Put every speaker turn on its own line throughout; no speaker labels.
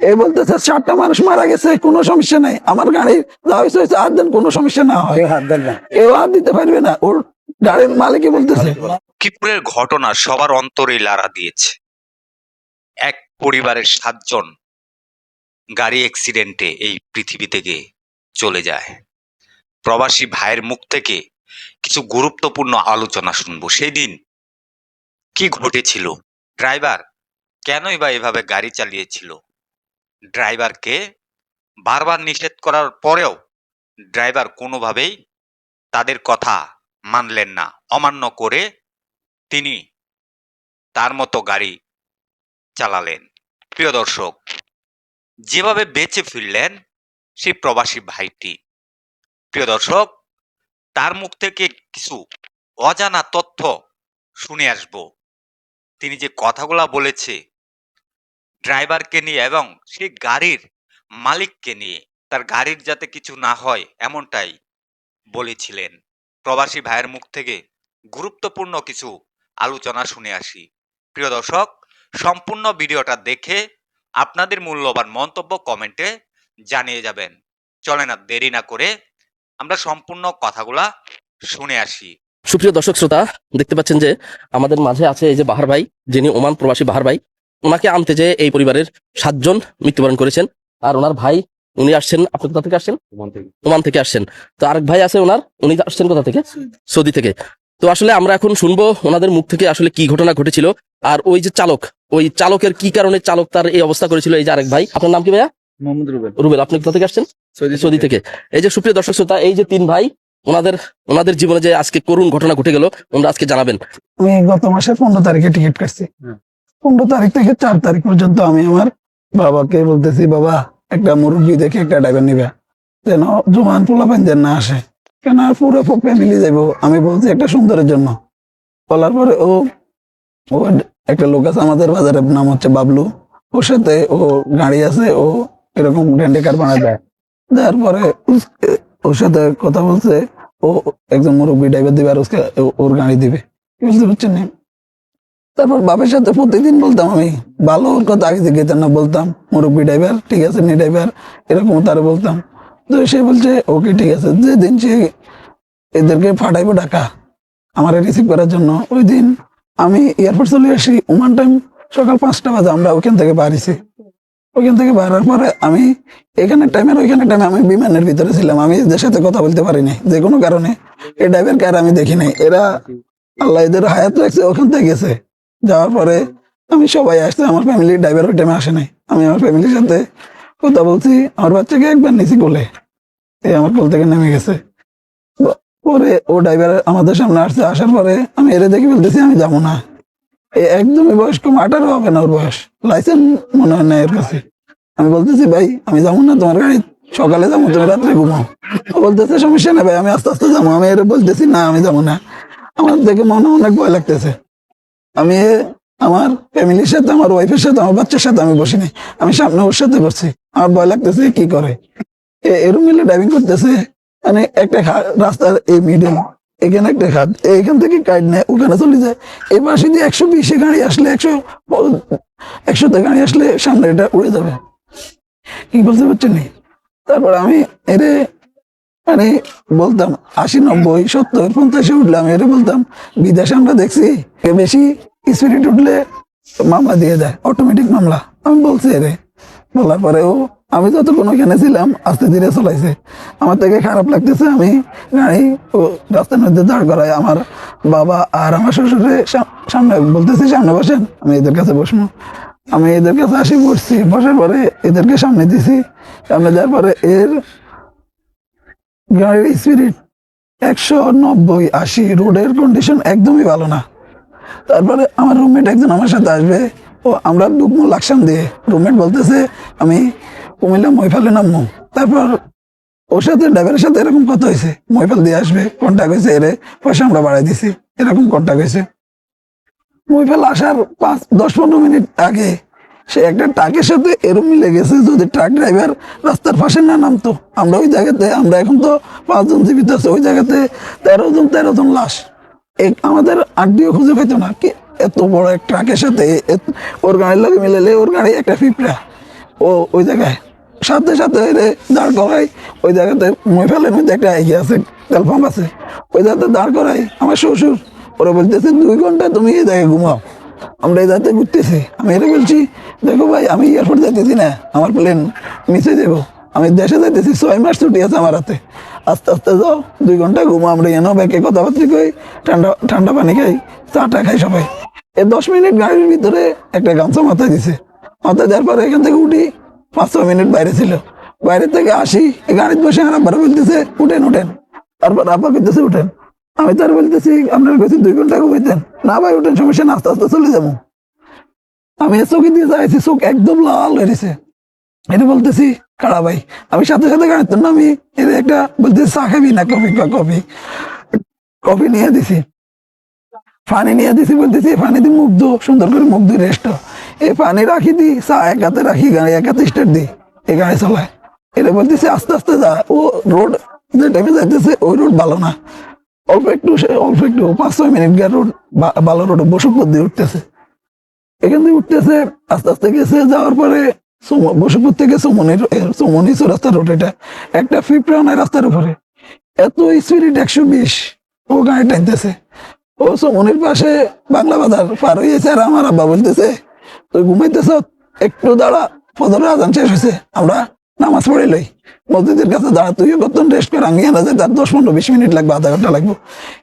এ বলতেছে চারটা মানুষ মারা গেছে কোনো সমস্যা নাই। আমার গাড়ি যা হয়েছে হয়েছে আর দেন কোনো সমস্যা না হয়।
হাত দেন না।
কেউ হাত দিতে পারবে না। ওর গাড়ির মালিকই বলতেছে।
কিপুরের ঘটনা সবার অন্তরে লাড়া দিয়েছে। এক পরিবারের সাতজন গাড়ি অ্যাক্সিডেন্টে এই পৃথিবী থেকে চলে যায়। প্রবাসী ভাইয়ের মুখ থেকে কিছু গুরুত্বপূর্ণ আলোচনা শুনব। সেই দিন কি ঘটেছিল? ড্রাইভার কেনই বা এভাবে গাড়ি চালিয়েছিল? ড্রাইভারকে বারবার নিষেধ করার পরেও ড্রাইভার কোনোভাবেই তাদের কথা মানলেন না। অমান্য করে তিনি তার মতো গাড়ি চালালেন। প্রিয় দর্শক, যেভাবে বেঁচে ফিরলেন সেই প্রবাসী ভাইটি। প্রিয় দর্শক, তার মুখ থেকে কিছু অজানা তথ্য শুনে আসব। তিনি যে কথাগুলা বলেছে ড্রাইভারকে নিয়ে এবং সেই গাড়ির মালিককে নিয়ে, তার গাড়ির যাতে কিছু না হয় এমনটাই বলেছিলেন। প্রবাসী ভাইয়ের মুখ থেকে গুরুত্বপূর্ণ কিছু আলোচনা শুনে আসি। প্রিয় দর্শক, সম্পূর্ণ ভিডিওটা দেখে আপনাদের মূল্যবান মন্তব্য কমেন্টে জানিয়ে যাবেন। চলে না দেরি না করে আমরা সম্পূর্ণ কথাগুলা শুনে আসি।
সুপ্রিয় দর্শক, শ্রোতা, দেখতে পাচ্ছেন যে আমাদের মাঝে আছে এই যে বাহার ভাই, যিনি ওমান প্রবাসী বাহার ভাই। ওনাকে আনতে যেয়ে এই পরিবারের সাতজন মৃত্যুবরণ করেছেন। আর ওনার ভাই উনি আসছেন আপনি কোথা থেকে আসছেন? ওমান থেকে। আসছেন। তো আরেক ভাই আছে ওনার উনি আসছেন কোথা থেকে? সৌদি। থেকে। তো আসলে আমরা এখন শুনব ওনাদের মুখ থেকে আসলে কি ঘটনা ঘটেছিল। আর ওই যে চালক ওই চালকের কি কারণে চালক তার এই অবস্থা করেছিল এই যে আরেক ভাই? আপনার নাম কি ভাইয়া?
মোহাম্মদ রুবেল।
রুবেল আপনি কোথা থেকে আসছেন?
সৌদি
সৌদি থেকে। এই যে সুপ্রিয় দর্শক শ্রোতা এই যে তিন ভাই ওনাদের ওনাদের জীবনে যে আজকে করুণ ঘটনা ঘটে গেল ওনারা আজকে জানাবেন।
আমি গত মাসের পনেরো তারিখে টিকিট কাটছি।
হুম।
পনেরো তারিখ থেকে চার তারিখ পর্যন্ত আমি আমার বাবাকে বলতেছি, বাবা, একটা মুরব্বী দেখে একটা ড্রাইভার নিবে। যেন জোয়ান পোলাপেন যেন না আসে। কেন আর পুরো ফ্যামিলি যাইবো? আমি বলছি একটা সুন্দরের জন্য। বলার পরে ও ও একটা লোক আছে আমাদের বাজারের নাম হচ্ছে বাবলু। ওর সাথে ও গাড়ি আছে, ও এরকম ডেন্ডেকার বানায় দেয়। দেওয়ার পরে ওর সাথে কথা বলছে। ও একজন মুরব্বী ড্রাইভার দিবে আর ওর গাড়ি দিবে। বুঝতে পারছেন? তারপর বাপের সাথে প্রতিদিন বলতাম আমি, ভালো কথা আগে থেকে না বলতাম, মুরব্বী ড্রাইভার ঠিক আছে, নি ড্রাইভার এরকম তারা বলতাম। তো সে বলছে, ওকে, ঠিক আছে। যেদিন সে এদেরকে ফাটাইবো টাকা আমার রিসিভ করার জন্য, ওই দিন আমি এয়ারপোর্ট চলে আসি, ওমান টাইম সকাল পাঁচটা বাজে, আমরা ওখান থেকে বাড়িছি ওখান থেকে বাড়ার পরে আমি এখানে টাইমের ওইখানে টাইমে আমি বিমানের ভিতরে ছিলাম, আমি এদের সাথে কথা বলতে পারিনি, যে কোনো কারণে। এই ড্রাইভারকে আর আমি দেখি নাই, এরা আল্লাহ এদের হায়াত রাখছে, ওখান থেকে গেছে। যাওয়ার পরে আমি সবাই আসছে, আমার ফ্যামিলি ড্রাইভার ওই টাইমে আসে নাই। আমি আমার ফ্যামিলির সাথে কথা বলছি, আমার বাচ্চাকে একবার কোলে এই আমার কোল থেকে নেমে গেছে। পরে ও ড্রাইভার আমাদের সামনে আসছে, আসার পরে আমি এরে দেখে বলতেছি, আমি যাব না। একদমই বয়স কম আঠারো হবে না ওর বয়স। লাইসেন্স মনে হয় না এর কাছে। আমি বলতেছি, ভাই, আমি যাব না, তোমার গাড়ি সকালে যাব, তুমি রাত্রে ঘুমাও। বলতেছে, সমস্যা নেই ভাই, আমি আস্তে আস্তে যাব। আমি এর বলতেছি, না, আমি যাব না। আমার দেখে মনে অনেক ভয় লাগতেছে। আমি আমার ফ্যামিলির সাথে, আমার ওয়াইফের সাথে, আমার বাচ্চার সাথে আমি বসিনি। আমি সামনে ওর সাথে বসছি। আমার ভয় লাগতেছে কি করে। এরম মিলে ড্রাইভিং করতেছে। মানে একটা রাস্তার এই মিডল এখানে একটা খাদ, এইখান থেকে কাট নেয়, ওখানে চলে যায়। এই পাশে দিয়ে একশো বিশে গাড়ি আসলে, একশো একশোতে গাড়ি আসলে সামনে এটা উড়ে যাবে। কি বলতে পারছেন তারপর আমি এরে মানে বলতাম আশি নব্বই, সত্তর, পঞ্চাশে উঠলাম আমি এরে বলতাম, বিদেশে আমরা দেখছি বেশি স্পিরিট উঠলে মামলা দিয়ে দেয় অটোমেটিক মামলা। আমি বলছি, এরে। বলার পরে ও আমি যতক্ষণ ওখানে ছিলাম, আস্তে ধীরে চলাইছে। আমার থেকে খারাপ লাগতেছে, আমি গাড়ি ও রাস্তার মধ্যে দাঁড় করাই, আমার বাবা আর আমার শ্বশুরে সামনে বলতেছি, সামনে বসেন, আমি এদের কাছে বসবো। আমি এদের কাছে আসি, বসছি, বসার পরে এদেরকে সামনে দিছি। সামনে দেওয়ার পরে এর গাড়ির স্পিরিট একশো নব্বই আশি রোডের কন্ডিশন একদমই ভালো না। তারপরে আমার রুমমেট একজন আমার সাথে আসবে, ও আমরা ঢুকবো লাকসাম দিয়ে। রুমমেট বলতেছে, আমি কুমিল্লা মহিফালে নামবো তারপর ওর সাথে ড্রাইভারের সাথে এরকম কথা হয়েছে। মহিফাল দিয়ে আসবে কন্ট্যাক্ট হয়েছে এরে, পয়সা আমরা বাড়াই দিছি, এরকম কন্ট্যাক্ট হয়েছে। মহিফাল আসার পাঁচ, দশ পনেরো মিনিট আগে সে একটা ট্রাকের সাথে এরম মিলে গেছে যদি ট্রাক ড্রাইভার রাস্তার পাশে না নামতো। আমরা ওই জায়গাতে, আমরা এখন তো পাঁচজন জীবিত আছে, ওই জায়গাতে তেরো জন তেরো জন লাশ আমাদের আড্ডিও খুঁজে পেতো না কি এত বড় এক ট্রাকের সাথে ওর গাড়ির লোক মিলালে ওর গাড়ি একটা পিঁপড়া। ও ওই জায়গায়, সাথে সাথে দাঁড় করাই ওই জায়গাতে মহিফালের মধ্যে একটা ইয়ে আছে, তেল পাম্প আছে। ওই জায়গাতে দাঁড় করাই আমার শ্বশুর, ওরা বলতেছে, দুই ঘণ্টা তুমি এই জায়গায় ঘুমাও। আমরা জায়গাতে ঘুরতেছি। আমি এটা বলছি, দেখো ভাই, আমি এয়ারপোর্ট যাইতেছি না, আমার প্লেন মিশে যাব আমি দেশে যাইতেছি, ছয় মাস ছুটি আছে আমার হাতে। আস্তে আস্তে যাও, দুই ঘণ্টা ঘুমো, আমরা এনে ব্যাকে কথাবার্তা কই, ঠান্ডা ঠান্ডা পানি খাই, চাটা খাই সবাই। এই দশ মিনিট গাড়ির ভিতরে একটা গামছা মাথায় দিছে। মাথায় দেওয়ার পরে এখান থেকে উঠি, পাঁচ ছ মিনিট বাইরে ছিল। বাইরে থেকে আসি গাড়িতে বসে আর আব্বারা বলতেছে, উঠেন উঠেন। তারপর আব্বা বলতেছে, উঠেন। আমি তার বলতেছি, আপনার কাছে দুই ঘণ্টা ঘুমাইতেন না ভাই উঠেন সমস্যা না, আস্তে আস্তে চলে যাব। আমি চোখে দিয়ে যাইছি, চোখ একদম লাল হয়েছে এটা বলতেছি কাড়া ভাই? আমি সাথে সাথে গাড়িতে নামি এটা একটা বলতেছি, চা খাবি না, কফি কফি? কফি নিয়ে দিছি। পানি নিয়ে দিছি বলতেছি, পানি দো সুন্দর করে মুখ দিয়ে রেস্ট এই পানি রাখি দি, চা এক হাতে রাখি, গাড়ি এক হাতে স্টার্ট দি, এই গাড়ি চালায়। এটা বলতেছি, আস্তে আস্তে যা, ও রোড যে টাইমে যাইতেছে, ওই রোড ভালো না। অল্প একটু সে- অল্প একটু পাঁচ ছয় মিনিট গিয়ে রোড ভালো রোড বসুপুর দিয়ে উঠতেছে। এখান থেকে উঠতেছে, আস্তে আস্তে গেছে, যাওয়ার পরে বসুপুর থেকে সুমনির সুমনি রাস্তা রোড এটা। একটা ফিফট রানের রাস্তার উপরে। এত স্পিরিট একশো বিশ। ও গাড়ি টানতেছে। ও সুমনির পাশে বাংলা বাজার পার হয়েছে আর আমার আব্বা বলতেছে, তুই ঘুমাইতেছ? একটু দাঁড়া, ফজরের আজান শেষ হয়েছে, আমরা নামাজ পড়ে লই। মসজিদের কাছে দাঁড়া তুইও কত রেস্ট করে আমি না যায় তার দশ পনেরো বিশ মিনিট লাগবে, আধা ঘণ্টা লাগবে।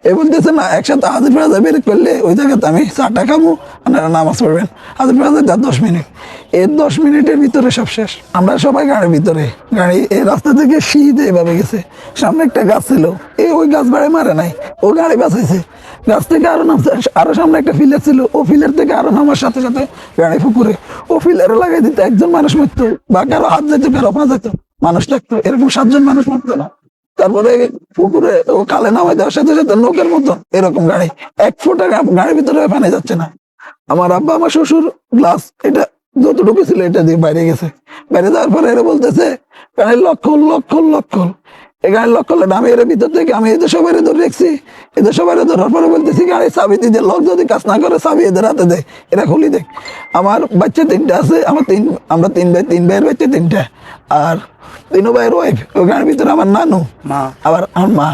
এ বলতেছে না একসাথে হাজির ফেরাজা বের করলে ওই জায়গাতে আমি চাটা খাব আপনারা নামাজ পড়বেন। হাজির ফেরাজা তার দশ মিনিট। এর দশ মিনিটের ভিতরে সব শেষ। আমরা সবাই গাড়ির ভিতরে। গাড়ি এই রাস্তা থেকে শীত এভাবে গেছে। সামনে একটা গাছ ছিল। এ ওই গাছ বাড়ি মারে নাই। ও গাড়ি বাঁচাইছে। গাছ থেকে আরও নামছে। আরও সামনে একটা ফিলার ছিল। ও ফিলার থেকে আরও নামার সাথে সাথে গাড়ি পুকুরে ও ফিলারে লাগাই দিত। একজন মানুষ মরতো। বা কারও হাত যেত কারও পা যেত মানুষ থাকতো এরকম সাতজন মানুষ মরতো না। তারপরে পুকুরে ও কালে নামাই দেওয়ার সাথে সাথে নৌকের মতো এরকম গাড়ি, এক ফুটা গাড়ির ভিতরে পানি যাচ্ছে না। আমার আব্বা, আমার শ্বশুর, গ্লাস, এটা যতটুকু ছিল এটা দিয়ে বাইরে গেছে। বাইরে যাওয়ার পরে এরা বলতেছে গাড়ির লক্ষণ লক্ষণ লক্ষণ এই গাড়ির লক্ষণ আমি এর ভিতর থেকে আমি এদের সবাই ধরে রেখছি। এদের সবাই ধরার পরে বলতেছি গাড়ি চাবি দিয়ে লক যদি কাজ না করে চাবি এদের হাতে দেয় এরা খুলি দেখ আমার বাচ্চা তিনটা আছে আমার তিন আমরা তিন ভাই তিন ভাইয়ের বাচ্চা তিনটা। আর তিন ভাইয়ের ওয়াইফ গাড়ির ভিতরে আমার নানু
মা।
আবার আমার মা।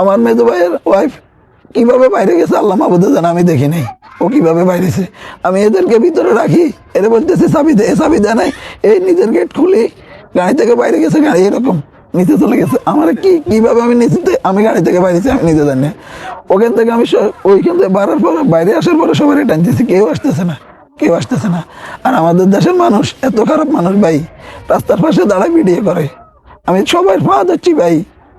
আমার মেজো ভাইয়ের ওয়াইফ কীভাবে বাইরে গেছে আল্লাহ মাহবুদে জানা আমি দেখি নাই। ও কীভাবে বাইরেছে আমি এদেরকে ভিতরে রাখি এরা বলতেছে চাবি দে চাবি দেয় নাই। এই নিজের গেট খুলি গাড়ি থেকে বাইরে গেছে গাড়ি এরকম। নিচে চলে গেছে। আমার কি, কীভাবে আমি নিচেতে আমি গাড়ি থেকে বাইরেছি, আমি নিজে জানি ওখান থেকে আমি ওইখান থেকে বাড়ার পরে, বাইরে আসার পরে সবাই টানতেছি কেউ আসতেছে না, কেউ আসতেছে না। আর আমাদের দেশের মানুষ, এত খারাপ মানুষ ভাই, রাস্তার পাশে দাঁড়ায় ভিডিও করে। আমি সবাই পা যাচ্ছি ভাই,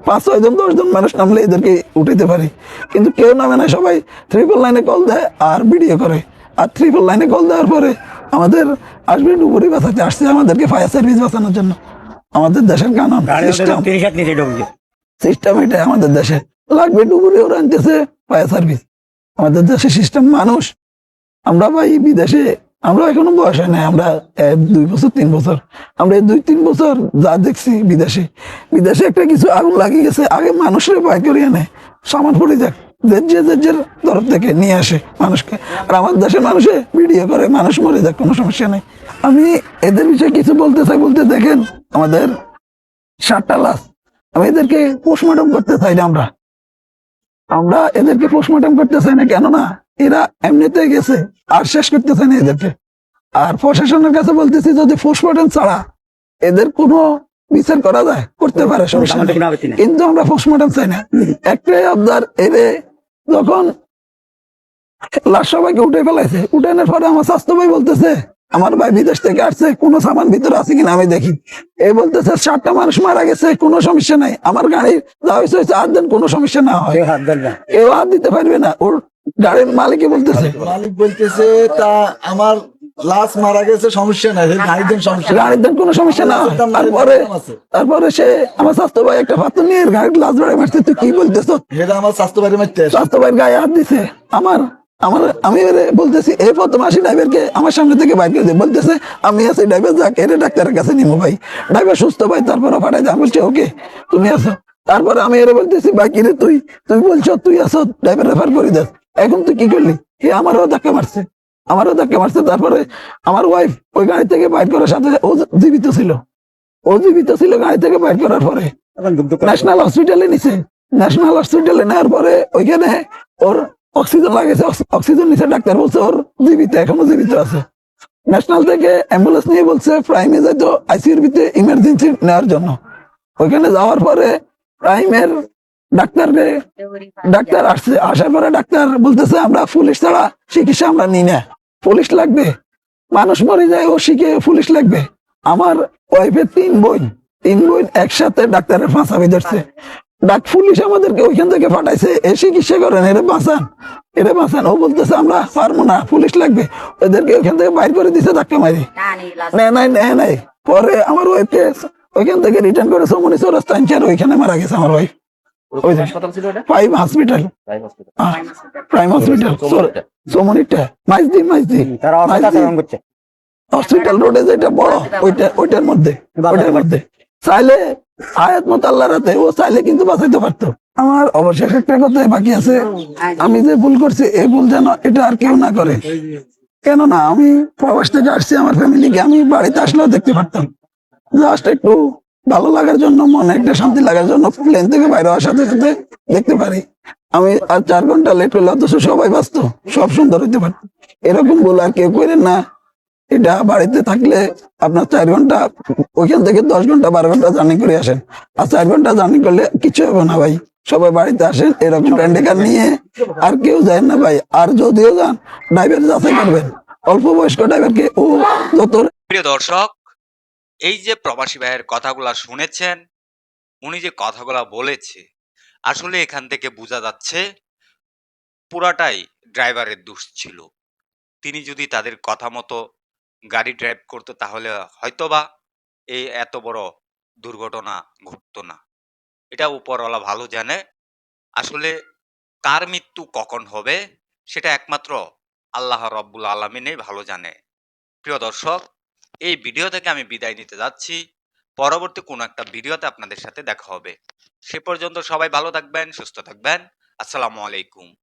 পাঁচ, ছয় জন, দশ মানুষ নামলে এদেরকে উঠাইতে পারি। কিন্তু কেউ নামে না, সবাই ট্রিপল লাইনে কল দেয় আর ভিডিও করে। আর ট্রিপল লাইনে কল দেওয়ার পরে আমাদের আসবে ডুবুরি বাঁচাতে আসছে আমাদেরকে ফায়ার সার্ভিস বাঁচানোর জন্য। আমাদের দেশের কানুন সিস্টেম। এটা আমাদের দেশে। লাগবে ডুবুরি ওরা আনতেছে ফায়ার সার্ভিস। আমাদের দেশে সিস্টেম মানুষ। আমরা ভাই বিদেশে আমরা এখনও বয়স হয় নাই আমরা দুই বছর তিন বছর। আমরা এই দুই তিন বছর যা দেখছি বিদেশে। বিদেশে একটা কিছু আগুন লাগিয়ে গেছে আগে মানুষের ভয় করিয়ে নেয়। সামান পড়ে যাক। যে যে যে তরফ থেকে নিয়ে আসে মানুষকে। আর আমার দেশের মানুষে ভিডিও করে মানুষ মরে যাক কোনো সমস্যা নেই। আমি এদের বিষয়ে কিছু বলতে চাই বলতে দেখেন আমাদের সাতটা লাশ। আমি এদেরকে পোস্টমর্টম করতে চাই না আমরা। আমরা এদেরকে পোস্টমর্টম করতে চাই না কেননা এরা এমনিতে গেছে আর শেষ করতে চাই না এদেরকে। আর প্রশাসনের কাছে বলতেছি যদি পোস্টমর্টম ছাড়া এদের কোনো বিচার করা যায় করতে পারে সমস্যা কিন্তু আমরা পোস্টমর্টম চাই না। একটাই আপনার এরে যখন লাশ সবাইকে উঠে ফেলাইছে উঠানোর পরে আমার স্বাস্থ্য ভাই বলতেছে আমার ভাই বিদেশ থেকে আসছে কোনো সামান ভিতরে আছে কিনা আমি দেখি। এ বলতেছে সাতটা মানুষ মারা গেছে কোনো সমস্যা নাই। আমার গাড়ির যা হয়েছে হয়েছে, আর দেন কোনো সমস্যা না হয়।
হাত দেন না।
কেউ হাত দিতে পারবে না। ওর গাড়ির মালিকই বলতেছে
মালিক বলতেছে তা আমার লাশ মারা গেছে সমস্যা নাই। সেই গাড়ির সমস্যা।
গাড়ির কোনো সমস্যা না। তারপরে তারপরে সে আমার স্বাস্থ্য ভাই একটা পাত্র নিয়ে গাড়ির লাশ বাড়ি মারছে তুই কি বলতেছ?
সেটা আমার স্বাস্থ্য বাড়ি মারতে
স্বাস্থ্য ভাইয়ের গায়ে হাত দিছে। আমার আমার আমি বলতেছি এই প্রথম আসি ড্রাইভারকে আমার সামনে থেকে বাইক করে দিয়ে বলতেছে আমি আছি ড্রাইভার যাক এর ডাক্তারের কাছে নিমো ভাই। ড্রাইভার সুস্থ ভাই তারপরে পাঠাই আমি বলছি ওকে তুমি আসো তারপরে আমি এর বলতেছি বাকি রে তুই? তুই বলছো তুই আসো ড্রাইভার রেফার করে দেস এখন তুই কি করলি? আমারও ধাক্কা মারছে। আমারও ধাক্কা মারছে তারপরে আমার ওয়াইফ ওই গাড়ি থেকে বাইর করার সাথে ও জীবিত ছিল। ও জীবিত ছিল গাড়ি থেকে বাইর করার পরে। ন্যাশনাল হসপিটালে নিছে। ন্যাশনাল হসপিটালে নেওয়ার পরে ওইখানে ওর অক্সিজেন লাগেছে অক্সিজেন নিছে, ডাক্তার বলছে ওর জীবিত, এখনও জীবিত আছে। ন্যাশনাল থেকে অ্যাম্বুলেন্স নিয়ে বলছে প্রাইমে যাইতো আইসিউর ভিতরে ইমার্জেন্সি নেওয়ার জন্য। ওইখানে যাওয়ার পরে প্রাইমের ডাক্তারকে ডাক্তার আসছে, আসার পরে ডাক্তার বলতেছে, আমরা পুলিশ ছাড়া চিকিৎসা আমরা নিই না। পুলিশ লাগবে। মানুষ মরে যায়, ও শিখে পুলিশ লাগবে। আমার ওয়াইফের তিন বোন। তিন বোন একসাথে ডাক্তারের ফাঁসাবি ধরছে। ডাক পুলিশ আমাদেরকে ওইখান থেকে পাঠাইছে, এ চিকিৎসা করেন, এরা বাঁচান। এরা বাঁচান। ও বলতেছে, আমরা পারব না, পুলিশ লাগবে। ওদেরকে ওইখান থেকে বাইর করে দিছে ধাক্কা মারি। নাই নাই। পরে আমার ওয়াইফকে ওইখান থেকে রিটার্ন করে সমনি চৌরাস্তা ওইখানে মারা গেছে আমার ওয়াইফ।
হাসপাতাল ছিল এটা? প্রাইম হসপিটাল
প্রাইম হসপিটাল সোমনিটা মাইজদি মাইজদি
তারা অপেক্ষা করছে।
হসপিটাল রোডে যেটা বড় ওইটা ওইটার মধ্যে ওইটার মধ্যে। চাইলে আয়াত মত আল্লাহ রাতে ও চাইলে কিন্তু বাঁচাইতে পারতো। আমার অবশেষ একটা কথাই বাকি আছে। আমি যে ভুল করছি এই ভুল যেন এটা আর কেউ না করে। কেননা আমি প্রবাস থেকে আসছি আমার ফ্যামিলিকে আমি বাড়িতে আসলেও দেখতে পারতাম। জাস্ট একটু ভালো লাগার জন্য মনে, একটা শান্তি লাগার জন্য প্লেন থেকে বাইরে হওয়ার সাথে সাথে দেখতে পারি। আমি আর চার ঘণ্টা লেট করলে অথচ সবাই ব্যস্ত সব সুন্দর হইতে পারত। এরকম বলে আর কেউ করেন না। এটা বাড়িতে থাকলে আপনার চার ঘণ্টা, ওইখান থেকে দশ ঘণ্টা, বারো ঘণ্টা জার্নি করে আসেন। আর চার ঘণ্টা জার্নি করলে কিছু হবে না ভাই। সবাই বাড়িতে আসেন, এরকম ট্যান্ডেকার নিয়ে আর কেউ যায় না ভাই। আর যদিও যান ড্রাইভার যাচাই করবেন। অল্প বয়স্ক ড্রাইভারকে ও যত
প্রিয় দর্শক এই যে প্রবাসী ভাইয়ের কথাগুলা শুনেছেন, উনি যে কথাগুলা বলেছে, আসলে এখান থেকে বোঝা যাচ্ছে পুরাটাই ড্রাইভারের দোষ ছিল। তিনি যদি তাদের কথা মতো গাড়ি ড্রাইভ করতো তাহলে হয়তোবা এই এত বড় দুর্ঘটনা ঘটতো না। এটা উপরওয়ালা ভালো জানে। আসলে কার মৃত্যু কখন হবে, সেটা একমাত্র আল্লাহ রব্বুল আলমিনেই ভালো জানে। প্রিয় দর্শক এই ভিডিও থেকে আমি বিদায় নিতে যাচ্ছি। পরবর্তী কোনো একটা ভিডিওতে আপনাদের সাথে দেখা হবে। সে পর্যন্ত সবাই ভালো থাকবেন, সুস্থ থাকবেন। আসসালামু আলাইকুম।